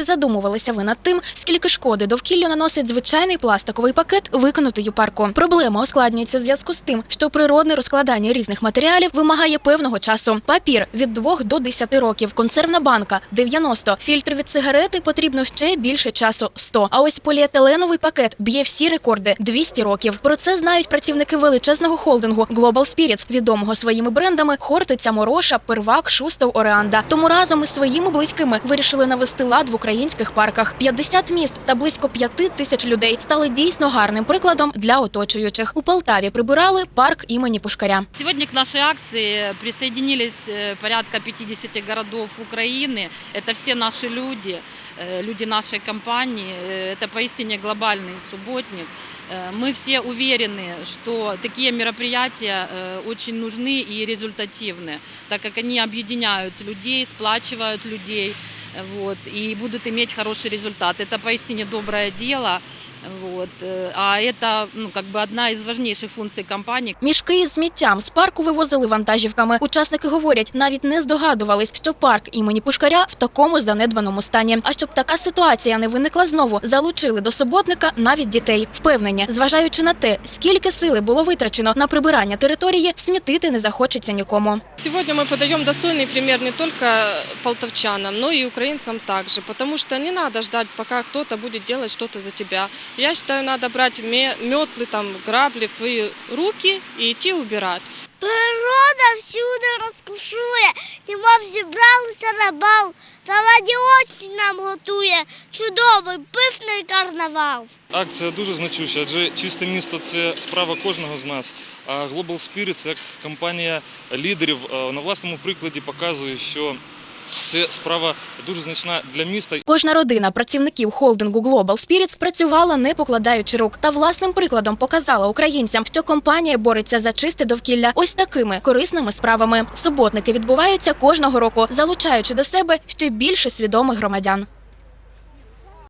Чи задумувалися ви над тим, скільки шкоди довкіллю наносить звичайний пластиковий пакет, викинутий у парку? Проблема ускладнюється у зв'язку з тим, що природне розкладання різних матеріалів вимагає певного часу. Папір від 2 до 10 років, консервна банка 90, фільтр від сигарети потрібно ще більше часу 100. А ось поліетиленовий пакет б'є всі рекорди 200 років. Про це знають працівники величезного холдингу Global Spirits, відомого своїми брендами Хортиця, Мороша, Первак, Шустов, Ореанда. Тому разом із своїми близькими вирішили навести лад в українських парках. 50 міст та близько 5 тисяч людей стали дійсно гарним прикладом для оточуючих. У Полтаві прибирали парк імені Пушкаря. Сегодня к нашей акции присоединились э, порядка 50 городов Украины. Это все наши люди, э, люди нашей компании. Э, Это поистине глобальный субботник. Э, Мы все уверены, что такие мероприятия э, очень нужны и результативны, так как они объединяют людей, сплачивают людей э, вот, и будут иметь хороший результат. Это поистине доброе дело. Вот, э, а это ну, как бы одна из важнейших функций компании. Мішки із сміттям з парку вивозили вантажівками. Учасники говорять, навіть не здогадувались, що парк імені Пушкаря в такому занедбаному стані. А щоб така ситуація не виникла знову, залучили до суботника навіть дітей. Впевнені, зважаючи на те, скільки сили було витрачено на прибирання території, смітити не захочеться нікому. Сегодня мы подаем достойный пример не только полтавчанам, но и украинцам также, потому что не надо ждать, пока кто-то будет делать что-то за тебя. Я считаю, надо брать метлы, там, грабли в свои руки и идти убирать. Природа всюди розкошує, немов зібралися на бал. Заводіочі нам готує чудовий пишний карнавал. Акція дуже значуща, адже чисте місто це справа кожного з нас. А Global Spirits, як компанія лідерів, е, на власному прикладі показує, що це справа дуже значна для міста. Кожна родина працівників холдингу Global Spirits працювала не покладаючи рук та власним прикладом показала українцям, що компанія бореться за чисте довкілля ось такими корисними справами. Суботники відбуваються кожного року, залучаючи до себе ще більше свідомих громадян.